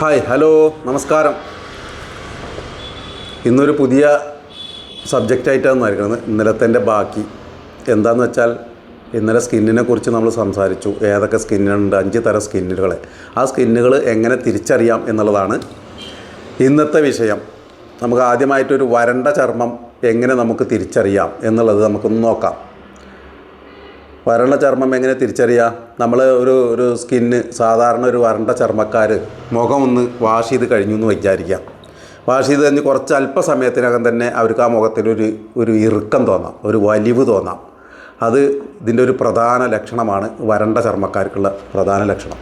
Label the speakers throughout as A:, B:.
A: Hi hello നമസ്കാരം. ഇന്നൊരു പുതിയ സബ്ജക്റ്റായിട്ടാണ് നൽകുന്നത് ഇന്നലത്തെ ബാക്കി. എന്താണെന്ന് വെച്ചാൽ ഇന്നലെ സ്കിന്നിനെ കുറിച്ച് നമ്മൾ സംസാരിച്ചു. ഏതൊക്കെ സ്കിന്നുണ്ട് അഞ്ച് തരം സ്കിന്നുകളെ. ആ സ്കിന്നുകൾ എങ്ങനെ തിരിച്ചറിയാം എന്നുള്ളതാണ് ഇന്നത്തെ വിഷയം. നമുക്ക് ആദ്യമായിട്ടൊരു വരണ്ട ചർമ്മം എങ്ങനെ നമുക്ക് തിരിച്ചറിയാം എന്നുള്ളത് നമുക്കൊന്ന് നോക്കാം. വരണ്ട ചർമ്മം എങ്ങനെ തിരിച്ചറിയാം? നമ്മൾ ഒരു ഒരു സ്കിന്ന് സാധാരണ ഒരു വരണ്ട ചർമ്മക്കാർ മുഖം ഒന്ന് വാഷ് ചെയ്ത് കഴിഞ്ഞു എന്ന് വിചാരിക്കാം. വാഷ് ചെയ്ത് കഴിഞ്ഞ് കുറച്ച് അല്പസമയത്തിനകം തന്നെ അവർക്ക് ആ മുഖത്തിനൊരു ഒരു ഇറുക്കം തോന്നാം ഒരു വലിവ് തോന്നാം. അത് ഇതിന്റെ ഒരു പ്രധാന ലക്ഷണമാണ് വരണ്ട ചർമ്മക്കാർക്കുള്ള പ്രധാന ലക്ഷണം.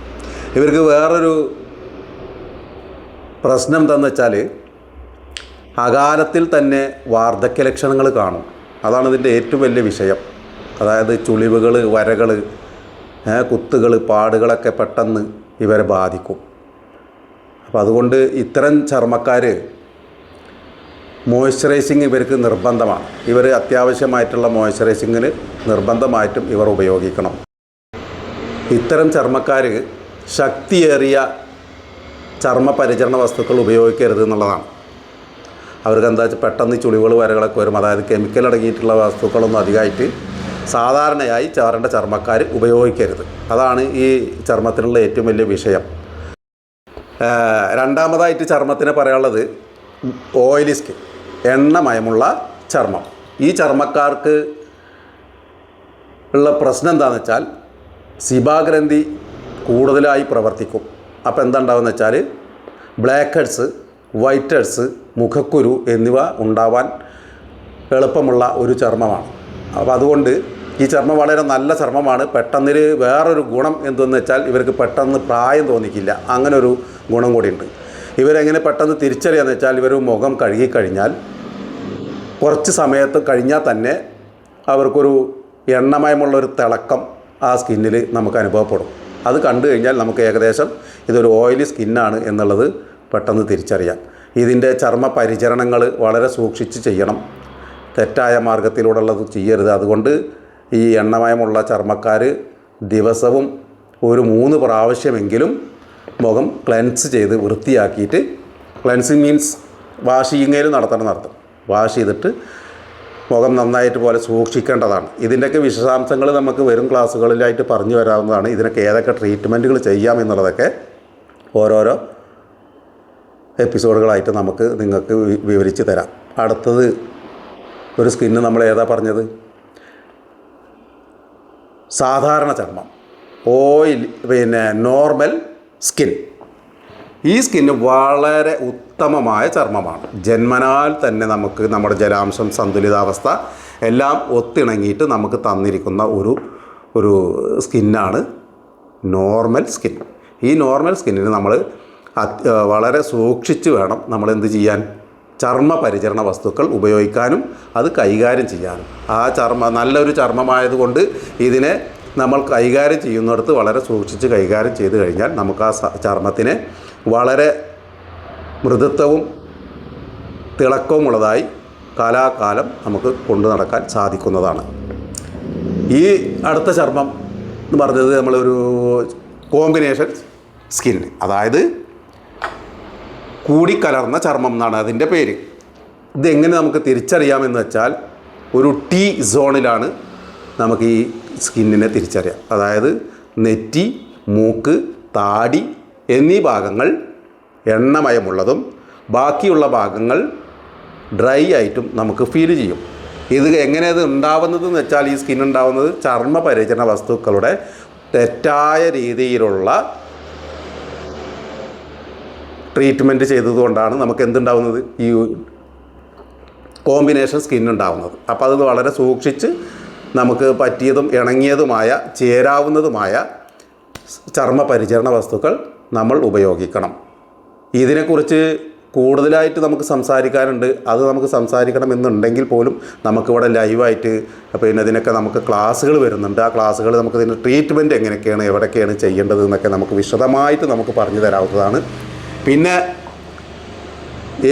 A: ഇവർക്ക് വേറൊരു പ്രശ്നം എന്താണെന്ന് വെച്ചാൽ അകാലത്തിൽ തന്നെ വാർദ്ധക്യ ലക്ഷണങ്ങൾ കാണും. അതാണ് ഇതിന്റെ ഏറ്റവും വലിയ വിഷയം. അതായത് ചുളിവുകൾ വരകൾ കുത്തുകൾ പാടുകളൊക്കെ പെട്ടെന്ന് ഇവരെ ബാധിക്കും. അപ്പോൾ അതുകൊണ്ട് ഇത്തരം ചർമ്മക്കാർ മോയ്സ്ചറൈസിങ് ഇവർക്ക് നിർബന്ധമാണ്. ഇവർ അത്യാവശ്യമായിട്ടുള്ള മോയ്സ്ചറൈസിങ്ങിന് നിർബന്ധമായിട്ടും ഇവർ ഉപയോഗിക്കണം. ഇത്തരം ചർമ്മക്കാർ ശക്തിയേറിയ ചർമ്മ പരിചരണ വസ്തുക്കൾ ഉപയോഗിക്കരുത് എന്നുള്ളതാണ്. അവർക്ക് എന്താ വെച്ചാൽ പെട്ടെന്ന് ചുളിവുകൾ വരകളൊക്കെ വരും അതായത് കെമിക്കൽ അടങ്ങിയിട്ടുള്ള വസ്തുക്കളൊന്നും അധികമായിട്ട് സാധാരണയായി ചാറേണ്ട ചർമ്മക്കാർ ഉപയോഗിക്കരുത്. അതാണ് ഈ ചർമ്മത്തിനുള്ള ഏറ്റവും വലിയ വിഷയം. രണ്ടാമതായിട്ട് ചർമ്മത്തിന് പറയാനുള്ളത് ഓയിലി സ്കിൻ എണ്ണമയമുള്ള ചർമ്മം. ഈ ചർമ്മക്കാർക്ക് ഉള്ള പ്രശ്നം എന്താണെന്ന് വെച്ചാൽ സിബാഗ്രന്ഥി കൂടുതലായി പ്രവർത്തിക്കും. അപ്പോൾ എന്താ ഉണ്ടാവുമെന്ന് വെച്ചാൽ ബ്ലാക്ക് ഹെഡ്സ് വൈറ്റ് ഹെഡ്സ് മുഖക്കുരു എന്നിവ ഉണ്ടാവാൻ എളുപ്പമുള്ള ഒരു ചർമ്മമാണ്. അപ്പോൾ അതുകൊണ്ട് ഈ ചർമ്മം വളരെ നല്ല ചർമ്മമാണ്. പെട്ടെന്നൊരു വേറൊരു ഗുണം എന്തെന്ന് വെച്ചാൽ ഇവർക്ക് പെട്ടെന്ന് പ്രായം തോന്നിക്കില്ല. അങ്ങനെ ഒരു ഗുണം കൂടിയുണ്ട്. ഇവരെങ്ങനെ പെട്ടെന്ന് തിരിച്ചറിയാന്ന് വെച്ചാൽ ഇവർ മുഖം കഴുകിക്കഴിഞ്ഞാൽ കുറച്ച് സമയത്ത് കഴിഞ്ഞാൽ തന്നെ അവർക്കൊരു എണ്ണമയമുള്ള ഒരു തിളക്കം ആ സ്കിന്നിൽ നമുക്ക് അനുഭവപ്പെടും. അത് കണ്ടു കഴിഞ്ഞാൽ നമുക്ക് ഏകദേശം ഇതൊരു ഓയിലി സ്കിന്നാണ് എന്നുള്ളത് പെട്ടെന്ന് തിരിച്ചറിയാം. ഇതിന്റെ ചർമ്മ പരിചരണങ്ങൾ വളരെ സൂക്ഷിച്ച് ചെയ്യണം. തെറ്റായ മാർഗത്തിലൂടെയുള്ളത് ചെയ്യരുത്. അതുകൊണ്ട് ഈ എണ്ണമയമുള്ള ചർമ്മക്കാർ ദിവസവും ഒരു മൂന്ന് പ്രാവശ്യമെങ്കിലും മുഖം ക്ലെൻസ് ചെയ്ത് വൃത്തിയാക്കിയിട്ട് ക്ലെൻസിങ് മീൻസ് വാഷ് ചെയ്യുന്നതിൽ നടത്തണം നടത്തും വാഷ് ചെയ്തിട്ട് മുഖം നന്നായിട്ട് പോലെ സൂക്ഷിക്കേണ്ടതാണ്. ഇതിന്റെയൊക്കെ വിശദാംശങ്ങൾ നമുക്ക് വരും ക്ലാസ്സുകളിലായിട്ട് പറഞ്ഞു വരാവുന്നതാണ് ഇതിനൊക്കെ ഏതൊക്കെ ട്രീറ്റ്മെന്റുകൾ ചെയ്യാം എന്നുള്ളതൊക്കെ ഓരോരോ എപ്പിസോഡുകളായിട്ട് നമുക്ക് നിങ്ങൾക്ക് വിവരിച്ച് തരാം. അടുത്തത് ഒരു സ്കിന്ന് നമ്മൾ ഏതാ പറഞ്ഞത്? സാധാരണ ചർമ്മം. ഓയിൽ പിന്നെ നോർമൽ സ്കിൻ ഈ സ്കിന്ന് വളരെ ഉത്തമമായ ചർമ്മമാണ്. ജന്മനാൽ തന്നെ നമുക്ക് നമ്മുടെ ജലാംശം സന്തുലിതാവസ്ഥ എല്ലാം ഒത്തിണങ്ങിയിട്ട് നമുക്ക് തന്നിരിക്കുന്ന ഒരു ഒരു സ്കിന്നാണ് നോർമൽ സ്കിൻ ഈ നോർമൽ സ്കിന്നിന് നമ്മൾ വളരെ സൂക്ഷിച്ച് വേണം നമ്മൾ എന്ത് ചെയ്യാൻ. ചർമ്മ പരിചരണ വസ്തുക്കൾ ഉപയോഗിക്കാനും അത് കൈകാര്യം ചെയ്യാനും. ആ ചർമ്മ നല്ലൊരു ചർമ്മമായതുകൊണ്ട് ഇതിനെ നമ്മൾ കൈകാര്യം ചെയ്യുന്നിടത്ത് വളരെ സൂക്ഷിച്ച് കൈകാര്യം ചെയ്ത് കഴിഞ്ഞാൽ നമുക്ക് ആ ചർമ്മത്തിന് വളരെ മൃദുത്വവും തിളക്കവുമുള്ളതായി കാലാകാലം നമുക്ക് കൊണ്ടു നടക്കാൻ സാധിക്കുന്നതാണ്. ഈ അടുത്ത ചർമ്മം എന്ന് പറഞ്ഞത് നമ്മളൊരു കോമ്പിനേഷൻ സ്കിൻ അതായത് കൂടിക്കലർന്ന ചർമ്മം എന്നാണ് അതിന്റെ പേര്. ഇതെങ്ങനെ നമുക്ക് തിരിച്ചറിയാമെന്ന് വെച്ചാൽ ഒരു ടി സോണിലാണ് നമുക്ക് ഈ സ്കിന്നിനെ തിരിച്ചറിയാം. അതായത് നെറ്റി മൂക്ക് താടി എന്നീ ഭാഗങ്ങൾ എണ്ണമയമുള്ളതും ബാക്കിയുള്ള ഭാഗങ്ങൾ ഡ്രൈ ആയിട്ടും നമുക്ക് ഫീൽ ചെയ്യും. ഇത് എങ്ങനെ ഇത് ഉണ്ടാവുന്നത് എന്ന് വെച്ചാൽ ഈ സ്കിൻ ഉണ്ടാവുന്നത് ചർമ്മ പരിചരണ വസ്തുക്കളുടെ തെറ്റായ രീതിയിലുള്ള ട്രീറ്റ്മെന്റ് ചെയ്തതുകൊണ്ടാണ് നമുക്ക് എന്തുണ്ടാവുന്നത് ഈ കോമ്പിനേഷൻ സ്കിൻ ഉണ്ടാവുന്നത്. അപ്പോൾ അത് വളരെ സൂക്ഷിച്ച് നമുക്ക് പറ്റിയതും ഇണങ്ങിയതുമായ ചേരാവുന്നതുമായ ചർമ്മ പരിചരണ വസ്തുക്കൾ നമ്മൾ ഉപയോഗിക്കണം. ഇതിനെക്കുറിച്ച് കൂടുതലായിട്ട് നമുക്ക് സംസാരിക്കാനുണ്ട്. അത് നമുക്ക് സംസാരിക്കണം എന്നുണ്ടെങ്കിൽ പോലും നമുക്കിവിടെ ലൈവായിട്ട് പിന്നെ ഇതിനൊക്കെ നമുക്ക് ക്ലാസ്സുകൾ വരുന്നുണ്ട്. ആ ക്ലാസ്സുകൾ നമുക്ക് ഇതിന്റെ ട്രീറ്റ്മെന്റ് എങ്ങനെയൊക്കെയാണ് എവിടെയൊക്കെയാണ് ചെയ്യേണ്ടത് എന്നൊക്കെ നമുക്ക് വിശദമായിട്ട് നമുക്ക് പറഞ്ഞു തരാവുന്നതാണ്. പിന്നെ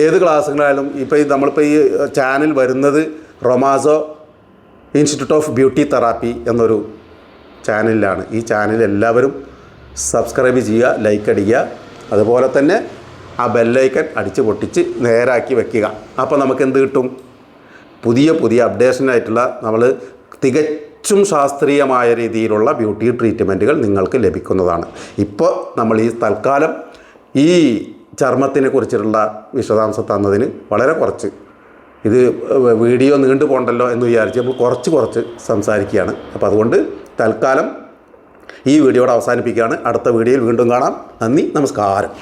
A: ഏത് ക്ലാസ്സുകളായാലും ഇപ്പോൾ ഈ നമ്മളിപ്പോൾ ഈ ചാനൽ വരുന്നത് Romaso institute of beauty therapy എന്നൊരു ചാനലിലാണ്. ഈ ചാനൽ എല്ലാവരും സബ്സ്ക്രൈബ് ചെയ്യുക ലൈക്ക് അടിക്കുക. അതുപോലെ തന്നെ ആ ബെല്ലൈക്കൻ അടിച്ച് പൊട്ടിച്ച് നേരാക്കി വെക്കുക. അപ്പോൾ നമുക്ക് എന്ത് കിട്ടും? പുതിയ പുതിയ അപ്ഡേഷനായിട്ടുള്ള നമ്മൾ തികച്ചും ശാസ്ത്രീയമായ രീതിയിലുള്ള ബ്യൂട്ടി ട്രീറ്റ്മെന്റുകൾ നിങ്ങൾക്ക് ലഭിക്കുന്നതാണ്. ഇപ്പോൾ നമ്മൾ ഈ തൽക്കാലം ഈ ചർമ്മത്തിനെ കുറിച്ചിട്ടുള്ള വിശദാംശം തന്നതിന് വളരെ കുറച്ച്. ഇത് വീഡിയോ നീണ്ടു പോകണ്ടല്ലോ എന്ന് വിചാരിച്ച് നമ്മൾ കുറച്ച് കുറച്ച് സംസാരിക്കുകയാണ്. അപ്പോൾ അതുകൊണ്ട് തൽക്കാലം ഈ വീഡിയോയുടെ അവസാനിപ്പിക്കുകയാണ്. അടുത്ത വീഡിയോയിൽ വീണ്ടും കാണാം. നന്ദി നമസ്കാരം.